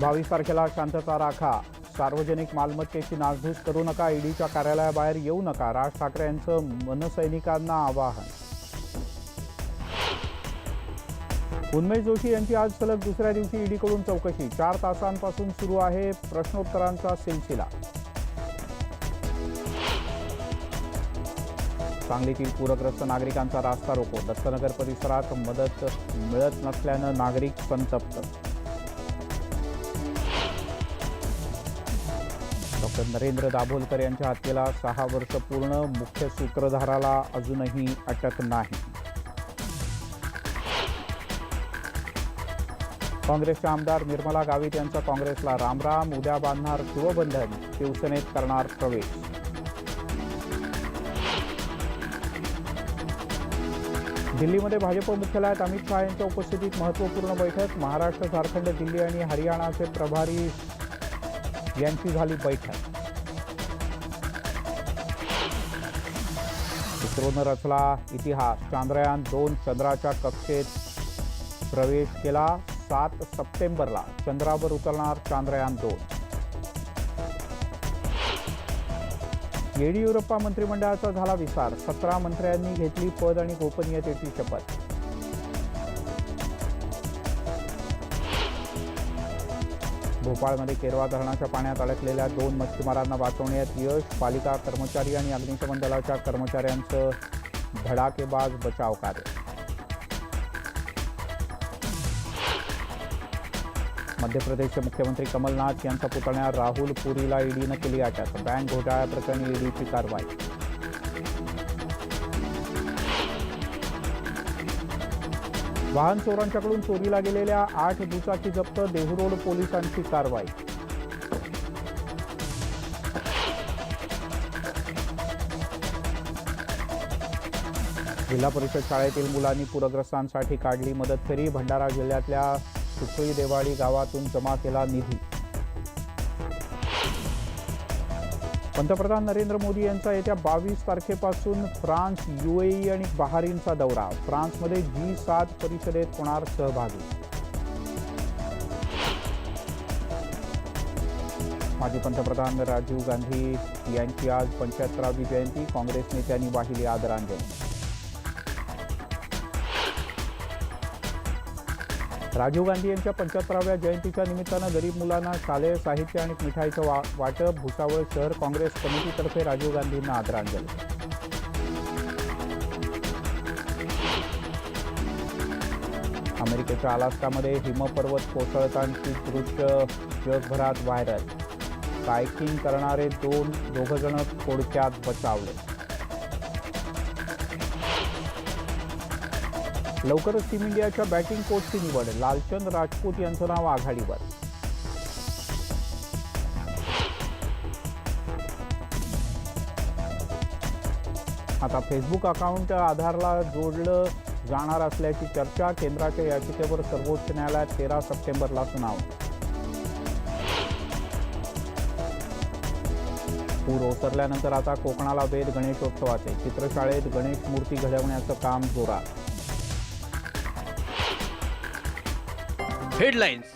बावीस तारखेला शांतता राखा. सार्वजनिक मालमत्तेची नासधूस करू नका ईडीच्या कार्यालयाबाहेर येऊ नका राज ठाकरे यांचं मनसैनिकांना आवाहन. उन्मेश जोशी यांची आज सलग दुसऱ्या दिवशी ईडीकडून चौकशी. चार तासांपासून सुरू आहे प्रश्नोत्तरांचा सिलसिला. सांगलीतील पूरग्रस्त नागरिकांचा रास्ता रोको. दत्तनगर परिसरात मदत मिळत नसल्यानं नागरिक संतप्त डॉक्टर नरेंद्र दाभोलकर यांच्या हत्येला सहा वर्ष पूर्ण मुख्य सूत्रधाराला अजूनही अटक नाही. काँग्रेसच्या आमदार निर्मला गावित यांचा काँग्रेसला रामराम उद्या बांधणार शिवबंधन शिवसेनेत करणार प्रवेश. दिल्लीमध्ये भाजप मुख्यालयात अमित शहा यांच्या उपस्थितीत महत्त्वपूर्ण बैठक महाराष्ट्र झारखंड दिल्ली आणि हरियाणाचे प्रभारी यांची झाली बैठक. इस्रोनं रचला इतिहास. चांद्रयान दोन चंद्राच्या कक्षेत प्रवेश केला. सात सप्टेंबरला चंद्रावर उतरणार चांद्रयान दोन. येडियुरप्पा मंत्रिमंडळाचा झाला विस्तार. सतरा मंत्र्यांनी घेतली पद आणि गोपनीयतेची शपथ. भोपाळमध्ये केरवा धरणाच्या पाण्यात अडकलेल्या दोन मच्छीमारांना वाचवण्यात यश. पालिका कर्मचारी आणि अग्निशमन दलाच्या कर्मचाऱ्यांचं धडाकेबाज बचाव कार्य. मध्य प्रदेशचे मुख्यमंत्री कमलनाथ यांचा पुतण्या राहुल पुरीला ईडीनं केली अटक. बँक घोटाळ्याप्रकरणी ईडीची कारवाई. वाहन चोरांच्याकडून चोरीला गेलेल्या आठ दुचाकी जप्त देहरोड पोलिसांची कारवाई. जिल्हा परिषद शाळेतील मुलांनी पूरग्रस्तांसाठी काढली मदत फेरी. भंडारा जिल्ह्यातल्या सुखळी देवाडी गावातून जमा केला निधी. पंतप्रधान नरेंद्र मोदी यांचा येत्या बावीस तारखेपासून फ्रान्स युएई आणि बहारीनचा दौरा. फ्रान्समध्ये जी सात परिषदेत होणार सहभागी. माजी पंतप्रधान राजीव गांधी यांची आज पंच्याहत्तरावी जयंती. काँग्रेस नेत्यांनी वाहिली आदरांजली. राजीव गांधी यांच्या पंच्याहत्तराव्या जयंतीच्या निमित्तानं गरीब मुलांना शालेय साहित्य आणि मिठाईचं वा वाटप भुसावळ शहर काँग्रेस कमिटीतर्फे राजीव गांधींना आदरांजली. अमेरिकेच्या अलास्कामध्ये हिमपर्वत कोसळतांची दृश्य जगभरात व्हायरल. कायकिंग करणारे दोन दोघजण थोडक्यात बचावले. लवकरच टीम इंडियाच्या बॅटिंग कोचची निवड. लालचंद राजपूत यांचं नाव आघाडीवर. आता फेसबुक अकाउंट आधारला जोडलं जाणार असल्याची चर्चा केंद्राच्या याचिकेवर सर्वोच्च न्यायालयात तेरा सप्टेंबरला सुनावणी. पूर ओसरल्यानंतर आता कोकणाला वेध गणेशोत्सवाचे. चित्रशाळेत गणेश मूर्ती घडवण्याचं काम जोरात. headlines.